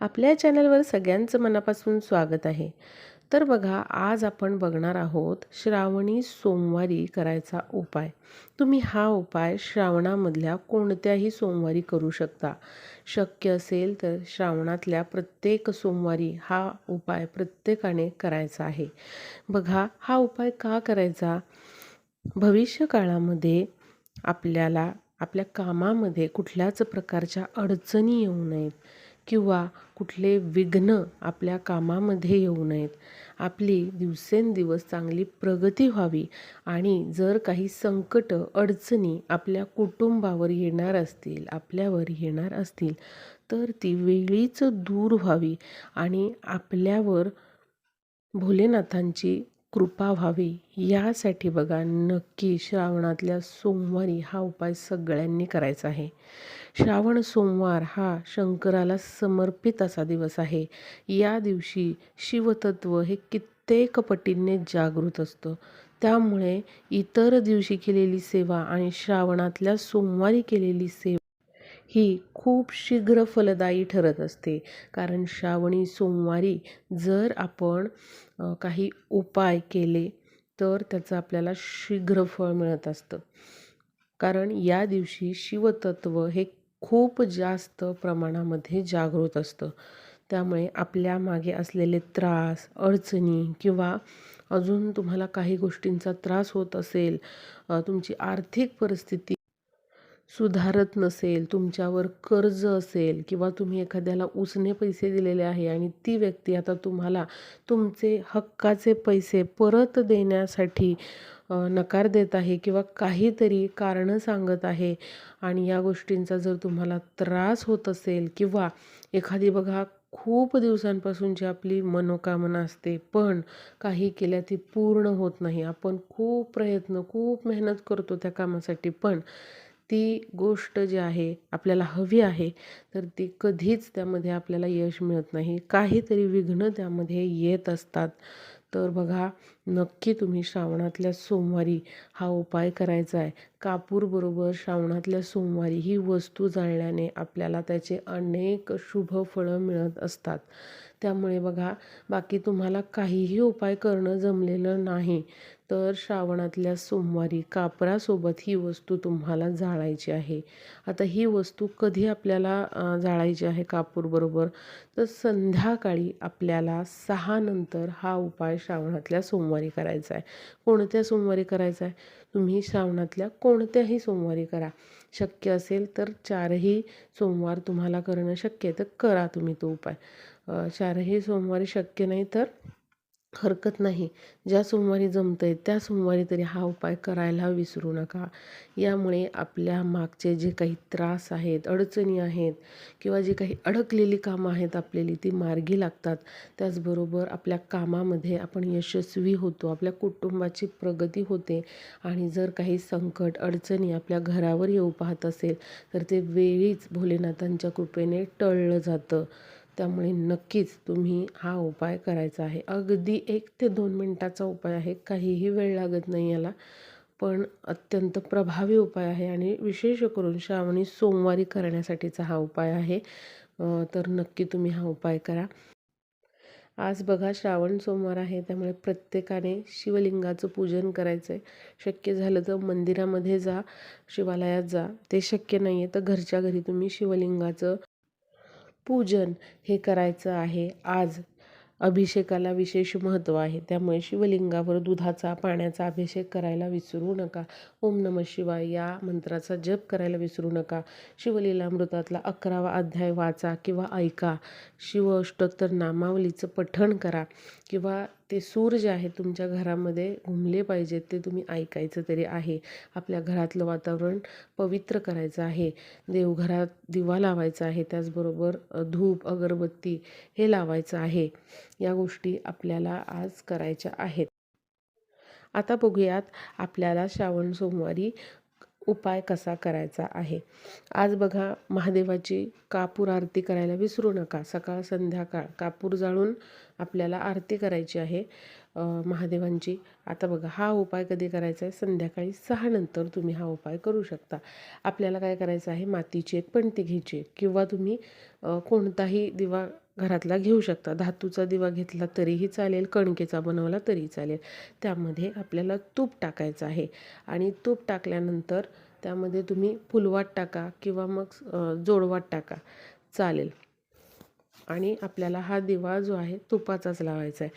आपल्या चॅनलवर सगळ्यांचं मनापासून स्वागत आहे. तर बघा आज आपण बघणार आहोत श्रावणी सोमवारी करायचा उपाय. तुम्ही हा उपाय श्रावणामधल्या कोणत्याही सोमवारी करू शकता. शक्य असेल तर श्रावणातल्या प्रत्येक सोमवारी हा उपाय प्रत्येकाने करायचा आहे. बघा हा उपाय का करायचा? भविष्य काळामध्ये आपल्याला आपल्या कामामध्ये कुठल्याच प्रकारच्या अडचणी येऊ नयेत. किंवा कुठले विघ्न आपल्या कामामध्ये येऊ नयेत. आपली दिवसेंदिवस चांगली प्रगती व्हावी आणि जर काही संकट अडचणी आपल्या कुटुंबावर येणार असतील आपल्यावर येणार असतील तर ती वेळीच दूर व्हावी आणि आपल्यावर भोलेनाथांची कृपा व्हावी. यासाठी बघा नक्की श्रावणातल्या सोमवारी हा उपाय सगळ्यांनी करायचा आहे. श्रावण सोमवार हा शंकराला समर्पित असा दिवस आहे. या दिवशी शिवतत्व हे कित्येक पटीने जागृत असतं. त्यामुळे इतर दिवशी केलेली सेवा आणि श्रावणातल्या सोमवारी केलेली सेवा ही खूप शीघ्र फलदायी ठरत असते. कारण श्रावणी सोमवारी जर आपण काही उपाय केले तर त्याचं आपल्याला शीघ्र फळ मिळत असतं. कारण या दिवशी शिवतत्व हे खूप जास्त प्रमाणामध्ये जागृत असतं. त्यामुळे आपल्या मागे असलेले त्रास अडचणी किंवा अजून तुम्हाला काही गोष्टींचा त्रास होत असेल तुमची आर्थिक परिस्थिती सुधारत नसेल तुमच्यावर कर्ज असेल किंवा तुम्ही एखाद्याला उसने पैसे दिलेले आहे आणि ती व्यक्ती आता तुम्हाला तुमचे हक्काचे पैसे परत देण्यासाठी नकार देत आहे किंवा काहीतरी कारणं सांगत आहे. आणि या गोष्टींचा जर तुम्हाला त्रास होत असेल किंवा एखादी बघा खूप दिवसांपासूनची आपली मनोकामना असते पण काही केल्या ती पूर्ण होत नाही. आपण खूप प्रयत्न खूप मेहनत करतो त्या कामासाठी पण ती गोष्ट जी आहे आपल्याला हवी आहे तर ती कधीच त्यामध्ये आपल्याला यश मिळत नाही. काहीतरी विघ्न त्यामध्ये येत असतात. तर बघा नक्की तुम्ही श्रावणातल्या सोमवारी हा उपाय करायचा आहे. कापूरबरोबर श्रावणातल्या सोमवारी ही वस्तू जाळल्याने आपल्याला त्याचे अनेक शुभ फळं मिळत असतात. त्यामुळे बघा बाकी तुम्हाला काहीही उपाय करणं जमलेलं नाही. तर श्रावणातल्या सोमवारी कापरासोबत ही वस्तू तुम्हाला जाळायची आहे. आता ही वस्तू कधी आपल्याला जाळायची आहे कापूरबरोबर तर संध्याकाळी आपल्याला सहा नंतर हा उपाय श्रावणातल्या सोमवारी करायचा आहे. कोणत्या सोमवारी करायचा आहे? तुम्ही श्रावणातल्या कोणत्याही सोमवारी करा. शक्य असेल तर चारही सोमवार तुम्हाला करणं शक्य आहे तर करा तुम्ही तो उपाय. चारही सोमवारी शक्य नाही तर हरकत नाही. ज्या सोमवारी जमतं आहे त्या सोमवारी तरी हा उपाय करायला विसरू नका. यामुळे आपल्या मागचे जे काही त्रास आहेत अडचणी आहेत किंवा जे काही अडकलेली कामं आहेत आपल्याली ती मार्गी लागतात. त्याचबरोबर आपल्या कामामध्ये आपण यशस्वी होतो आपल्या कुटुंबाची प्रगती होते आणि जर काही संकट अडचणी आपल्या घरावर येऊ पाहत असेल तर ते वेळीच भोलेनाथांच्या कृपेने टळलं जातं. त्यामुळे नक्कीच तुम्ही हा उपाय करायचा आहे. अगदी एक ते दोन मिनटाचा उपाय आहे. काहीही वेळ लागत नाही याला. पण अत्यंत प्रभावी उपाय आहे आणि विशेष करून श्रावणी सोमवारी करण्यासाठीचा हा उपाय आहे. तर नक्की तुम्ही हा उपाय करा. आज बघा श्रावण सोमवार आहे. त्यामुळे प्रत्येकाने शिवलिंगाचं पूजन करायचं आहे शक्य झालं तर मंदिरामध्ये जा शिवालयात जा. ते शक्य नाही आहे तर घरच्या घरी तुम्ही शिवलिंगाचं पूजन हे करायचं आहे. आज अभिषेकाला विशेष महत्त्व आहे. त्यामुळे शिवलिंगावर दुधाचा पाण्याचा अभिषेक करायला विसरू नका. ओम नम शिवाय या मंत्राचा जप करायला विसरू नका. शिवलीलामृतातला अकरावा अध्याय वाचा किंवा ऐका. शिव अष्टोत्तर नामावलीचं पठण करा किंवा ते सूर जे आहे तुमच्या घरामध्ये घुमले पाहिजेत ते तुम्ही ऐकायचं तरी आहे. आपल्या घरातलं वातावरण पवित्र करायचं आहे. देवघरात दिवा लावायचा आहे त्याचबरोबर धूप अगरबत्ती हे लावायचं आहे. या गोष्टी आपल्याला आज करायच्या आहेत. आता बघूयात आपल्याला श्रावण सोमवारी उपाय कसा करायचा आहे. आज बघा महादेवाची कापूर आरती करायला विसरू नका. सकाळ संध्याकाळ कापूर जाळून आपल्याला आरती करायची आहे महादेवांची. आता बघा हा उपाय कधी करायचा आहे? संध्याकाळी सहा नंतर तुम्ही हा उपाय करू शकता. आपल्याला काय करायचं आहे? मातीची एक पणती घ्यायची किंवा तुम्ही कोणताही दिवा घरातला घेऊ शकता. धातूचा दिवा घेतला तरीही चालेल कणकेचा बनवला तरी चालेल. त्यामध्ये आपल्याला तूप टाकायचं आहे आणि तूप टाकल्यानंतर त्यामध्ये तुम्ही फुलवाट टाका किंवा मग जोडवाट टाका. चालेल. आणि आपल्याला हा दिवा जो आहे तुपाचाच लावायचा आहे.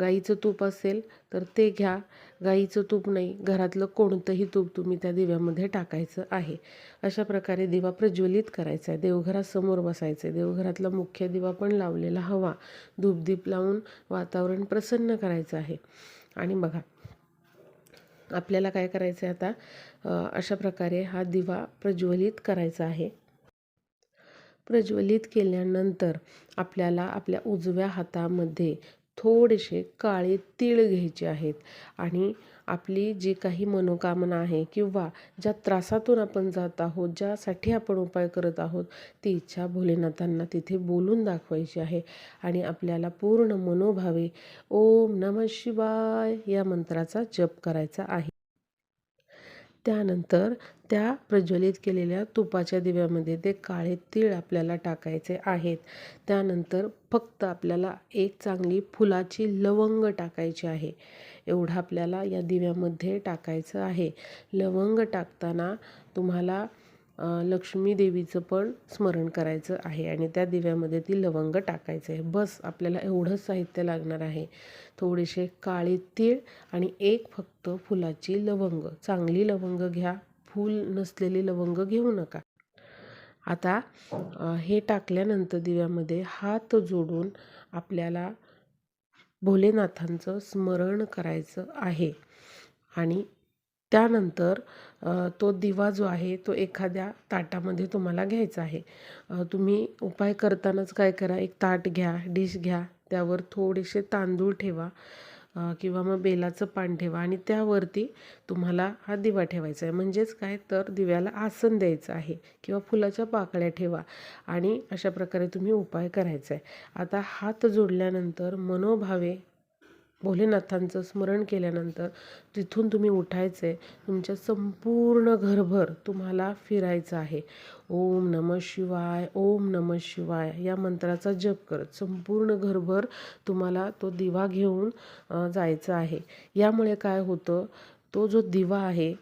गाईचं तूप असेल तर ते घ्या. गाईचं तूप नाही घरातलं कोणतंही तूप तुम्ही त्या दिव्यामध्ये टाकायचं आहे. अशा प्रकारे दिवा प्रज्वलित करायचा आहे. देवघरासमोर बसायचं आहे. देवघरातला मुख्य दिवा पण लावलेला हवा. धूपदीप लावून वातावरण प्रसन्न करायचं आहे. आणि बघा आपल्याला काय करायचं आहे आता अशा प्रकारे हा दिवा प्रज्वलित करायचा आहे. प्रज्वलित केल्यानंतर आपल्याला आपल्या उजव्या हातामध्ये थोडेसे काळे तीळ घ्यायचे आहेत. आणि आपली जी काही मनोकामना आहे किंवा ज्या त्रासातून आपण जात आहोत ज्यासाठी आपण उपाय करत आहोत ती इच्छा भोलेनाथांना तिथे बोलून दाखवायची आहे. आणि आपल्याला पूर्ण मनोभावे ओम नम शिवाय या मंत्राचा जप करायचा आहे. त्यानंतर त्या प्रज्वलित केलेल्या तुपाच्या दिव्यामध्ये ते काळे तीळ आपल्याला टाकायचे आहेत. त्यानंतर फक्त आपल्याला एक चांगली फुलाची लवंग टाकायची आहे. एवढं आपल्याला या दिव्यामध्ये टाकायचं आहे. लवंग टाकताना तुम्हाला लक्ष्मी देवीचं पण स्मरण करायचं आहे आणि त्या दिव्यामध्ये ती लवंग टाकायचं आहे. बस आपल्याला एवढंच साहित्य लागणार आहे. थोडेसे काळे तीळ आणि एक फक्त फुलाची लवंग. चांगली लवंग घ्या. फूल नसलेली लवंग घेऊ नका. आता हे टाकल्यानंतर दिव्यामध्ये हात जोडून आपल्याला भोलेनाथांचं स्मरण करायचं आहे. आणि त्यानंतर तो दिवा जो आहे तो एखाद्या ताटामध्ये तुम्हाला घ्यायचा आहे. तुम्ही उपाय करतानाच काय करा एक ताट घ्या डिश घ्या त्यावर थोडेसे तांदूळ ठेवा किंवा मग बेलाचं पान ठेवा आणि त्यावरती तुम्हाला हा दिवा ठेवायचा आहे. म्हणजेच काय? तर दिव्याला आसन द्यायचं आहे किंवा फुलाच्या पाकळ्या ठेवा आणि अशा प्रकारे तुम्ही उपाय करायचा आहे. आता हात जोडल्यानंतर मनोभावे भोलेनाथांचं स्मरण केल्यानंतर तिथून तुम्ही उठायचे. तुमच्या संपूर्ण घरभर तुम्हाला फिरायचं आहे. ओम नम शिवाय ओम नम शिवाय या मंत्राचा जप करत संपूर्ण घरभर तुम्हाला तो दिवा घेऊन जायचं आहे. यामुळे काय होतं तो जो दिवा आहे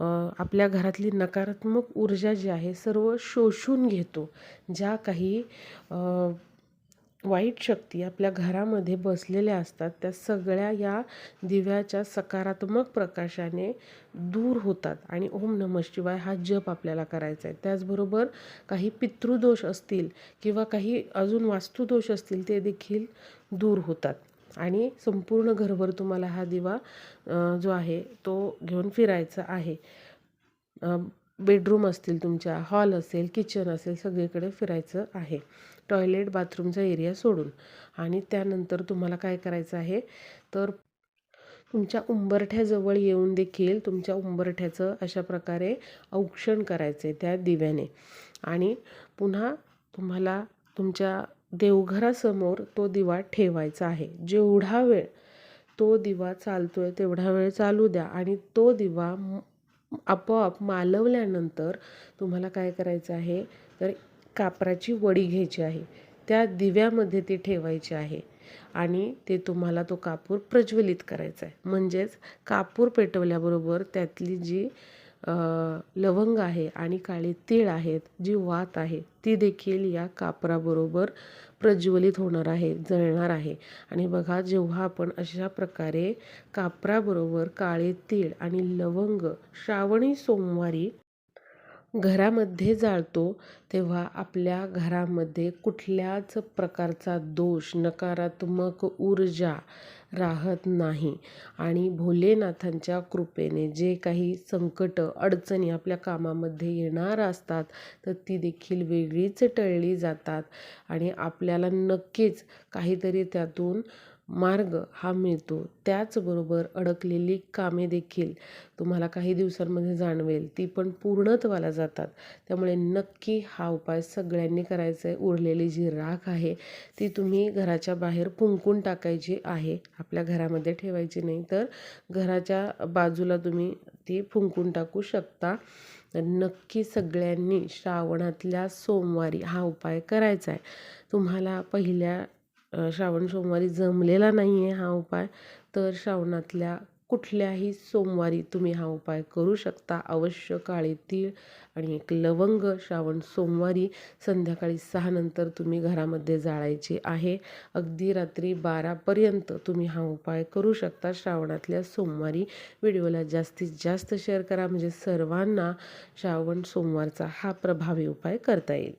आपल्या घरातली नकारात्मक ऊर्जा जी आहे सर्व शोषून घेतो. ज्या काही वाईट शक्ती आपल्या घरामध्ये बसलेल्या असतात त्या सगळ्या या दिव्याच्या सकारात्मक प्रकाशाने दूर होतात. आणि ओम नम शिवाय हा जप आपल्याला करायचा आहे. त्याचबरोबर काही पितृदोष असतील किंवा काही अजून वास्तुदोष असतील ते देखील दूर होतात. आणि संपूर्ण घरभर तुम्हाला हा दिवा जो आहे तो घेऊन फिरायचा आहे. बेडरूम असतील तुमच्या हॉल असेल किचन असेल सगळीकडे फिरायचं आहे. टॉयलेट बाथरूमचा एरिया सोडून. आणि त्यानंतर तुम्हाला काय करायचं आहे? तर तुमच्या उंबरठ्याजवळ येऊन देखील तुमच्या उंबरठ्याचं अशा प्रकारे औक्षण करायचं आहे त्या दिव्याने. आणि पुन्हा तुम्हाला तुमच्या देवघरासमोर तो दिवा ठेवायचा आहे. जेवढा वेळ तो दिवा चालतो आहे तेवढा वेळ चालू द्या. आणि तो दिवा आपोआप मालवल्यानंतर तुम्हाला काय करायचं आहे? तर कापराची वडी घ्यायची आहे. त्या दिव्यामध्ये ती ठेवायची आहे आणि ते तुम्हाला तो कापूर प्रज्वलित करायचा आहे. म्हणजेच कापूर पेटवल्याबरोबर त्यातली जी लवंग आहे आणि काळे तीळ आहेत जी वात आहे ती देखील या कापराबरोबर प्रज्वलित होणार आहे जळणार आहे. आणि बघा जेव्हा आपण अशा प्रकारे कापराबरोबर काळे तीळ आणि लवंग श्रावणी सोमवारी घरामध्ये जाळतो तेव्हा आपल्या घरामध्ये कुठल्याच प्रकारचा दोष नकारात्मक ऊर्जा राहत नाही. आणि भोलेनाथांच्या कृपेने जे काही संकट अडचणी आपल्या कामामध्ये येणार असतात तर ती देखील वेगळीच टळली जातात. आणि आपल्याला नक्कीच काहीतरी त्यातून मार्ग हा मिळतो. त्याचबरोबर अडकलेली कामे देखील तुम्हाला काही दिवसांमध्ये जाणवेल. ती पण पूर्णत्वाला जातात. त्यामुळे नक्की हा उपाय सगळ्यांनी करायचा आहे उरलेली जी राख आहे ती तुम्ही घराच्या बाहेर फुंकून टाकायची आहे. आपल्या घरामध्ये ठेवायची नाही तर घराच्या बाजूला तुम्ही ती फुंकून टाकू शकता. तर नक्की सगळ्यांनी श्रावणातल्या सोमवारी हा उपाय करायचा आहे तुम्हाला पहिल्या श्रावण सोमवारी जमलेला नाही आहे हा उपाय तर श्रावणातल्या कुठल्याही सोमवारी तुम्ही हा उपाय करू शकता. अवश्य काळे तीळ आणि एक लवंग श्रावण सोमवारी संध्याकाळी सहानंतर तुम्ही घरामध्ये जाळायचे आहे. अगदी रात्री बारापर्यंत तुम्ही हा उपाय करू शकता. श्रावणातल्या सोमवारी व्हिडिओला जास्तीत जास्त शेअर करा. म्हणजे सर्वांना श्रावण सोमवारचा हा प्रभावी उपाय करता येईल.